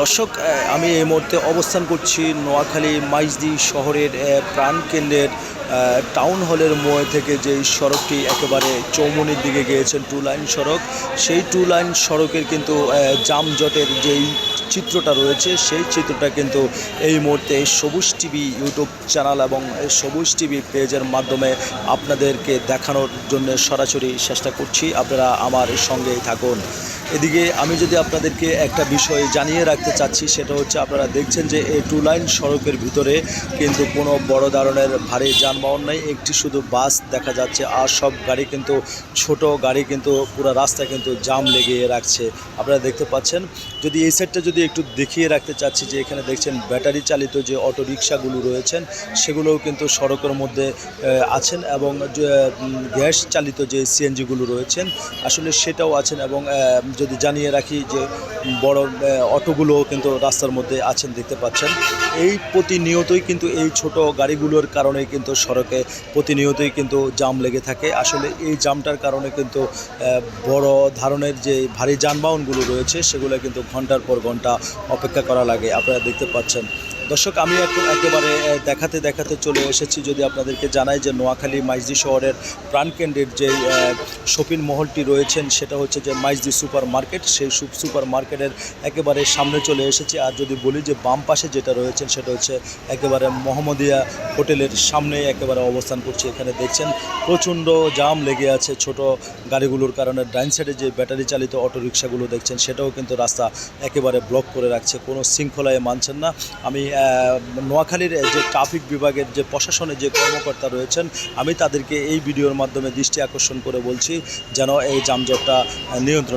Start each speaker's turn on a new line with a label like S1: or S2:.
S1: দর্শক আমি এই মুহূর্তে অবস্থান করছি নোয়াখালী মাইজদি শহরের প্রাণকেন্দ্রের টাউন হলের মোড় থেকে যে সড়কটি একেবারে চৌমনির দিকে গিয়েছেন টু লাইন সড়ক। সেই টু লাইন সড়কের কিন্তু জামজটের যেই চিত্রটা রয়েছে, সেই চিত্রটা কিন্তু এই মুহূর্তে সবুজ টিভি ইউটিউব চ্যানেল এবং সবুজ টিভি পেজের মাধ্যমে আপনাদেরকে দেখানোর জন্য সরাসরি চেষ্টা করছি। আপনারা আমার সঙ্গেই থাকুন। এদিকে আমি যদি আপনাদেরকে একটা বিষয় জানিয়ে রাখতে চাচ্ছি, সেটা হচ্ছে আপনারা দেখছেন যে এই টু লাইন সড়কের ভিতরে কিন্তু কোনো বড় ধরনের ভারী যানবাহন নেই। একটি শুধু বাস দেখা যাচ্ছে আর সব গাড়ি কিন্তু, ছোট গাড়ি কিন্তু পুরো রাস্তায় কিন্তু জাম লেগে রাখছে। আপনারা দেখতে পাচ্ছেন, যদি এই সাইডটা যদি একটু দেখিয়ে রাখতে চাচ্ছি যে এখানে দেখছেন ব্যাটারি চালিত যে অটো রিক্সাগুলো রয়েছেন, সেগুলোও কিন্তু সড়কের মধ্যে আছেন এবং গ্যাস চালিত যে সিএনজিগুলো রয়েছেন, আসলে সেটাও আছেন এবং যদি জানিয়ে রাখি যে বড় আহ, অটোগুলোও কিন্তু রাস্তার মধ্যে আছেন দেখতে পাচ্ছেন। এই প্রতিনিয়তই কিন্তু এই ছোট গাড়িগুলোর কারণে কিন্তু সড়কে প্রতিনিয়তই কিন্তু জাম লেগে থাকে। আসলে এই জামটার কারণে কিন্তু বড় ধরনের যে ভারী যানবাহনগুলো রয়েছে সেগুলো কিন্তু ঘণ্টার পর ঘণ্টা অপেক্ষা করা লাগে। আপনারা দেখতে পাচ্ছেন দর্শক, আমি একেবারে দেখাতে দেখাতে চলে এসেছি। যদি আপনাদেরকে জানাই যে নোয়াখালী মাইজদি শহরের প্রাণকেন্দ্রের যে শপিং মহলটি রয়েছেন, সেটা হচ্ছে যে মাইজদি সুপার মার্কেট সেই সুপার মার্কেটের একেবারে সামনে চলে এসেছি। আর যদি বলি যে বাম পাশে যেটা রয়েছেন, সেটা হচ্ছে একেবারে মোহাম্মদিয়া হোটেলের সামনে একেবারে অবস্থান করছি। এখানে দেখছেন, প্রচণ্ড জাম লেগে আছে ছোট গাড়িগুলোর কারণে। ডাইন সাইডে যে ব্যাটারি চালিত অটো রিক্সাগুলো দেখছেন, সেটাও কিন্তু রাস্তা একেবারে ব্লক করে রাখছে। কোনো শৃঙ্খলায় মানছেন না। আমি নোয়াখালীর যে ট্রাফিক বিভাগের যে প্রশাসনের যে কর্মকর্তা রয়েছেন, আমি তাদেরকে এই ভিডিওর মাধ্যমে দৃষ্টি আকর্ষণ করে বলছি যেন এই যানজটটা নিয়ন্ত্রণ